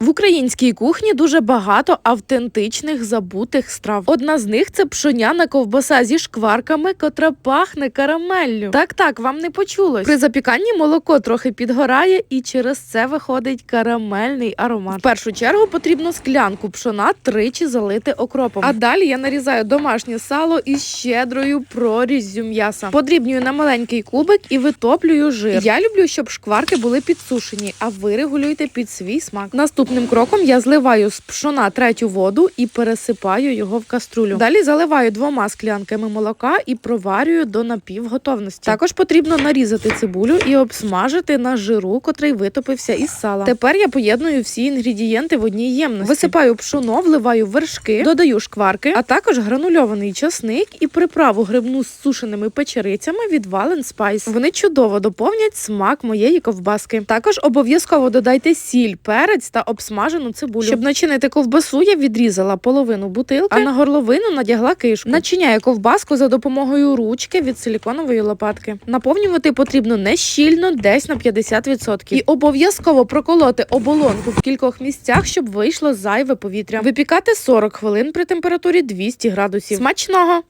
В українській кухні дуже багато автентичних забутих страв. Одна з них це пшоняна ковбаса зі шкварками, котра пахне карамеллю. Так, так, вам не почулось. При запіканні молоко трохи підгорає, і через це виходить карамельний аромат. В першу чергу потрібно склянку пшона тричі залити окропом. А далі я нарізаю домашнє сало із щедрою проріззю м'яса. Подрібнюю на маленький кубик і витоплюю жир. Я люблю, щоб шкварки були підсушені, а ви регулюйте під свій смак. Наступним кроком я зливаю з пшона третю воду і пересипаю його в каструлю. Далі заливаю двома склянками молока і проварюю до напівготовності. Також потрібно нарізати цибулю і обсмажити на жиру, котрий витопився із сала. Тепер я поєдную всі інгредієнти в одній ємності. Висипаю пшоно, вливаю вершки, додаю шкварки, а також гранульований часник і приправу грибну з сушеними печерицями від Valen Spice. Вони чудово доповнять смак моєї ковбаски. Також обов'язково додайте сіль, перець та обсмажену цибулю. Щоб начинити ковбасу, я відрізала половину бутилки, а на горловину надягла кишку. Начиняю ковбаску за допомогою ручки від силіконової лопатки. Наповнювати потрібно не щільно, десь на 50%. І обов'язково проколоти оболонку в кількох місцях, щоб вийшло зайве повітря. Випікати 40 хвилин при температурі 200 градусів. Смачного!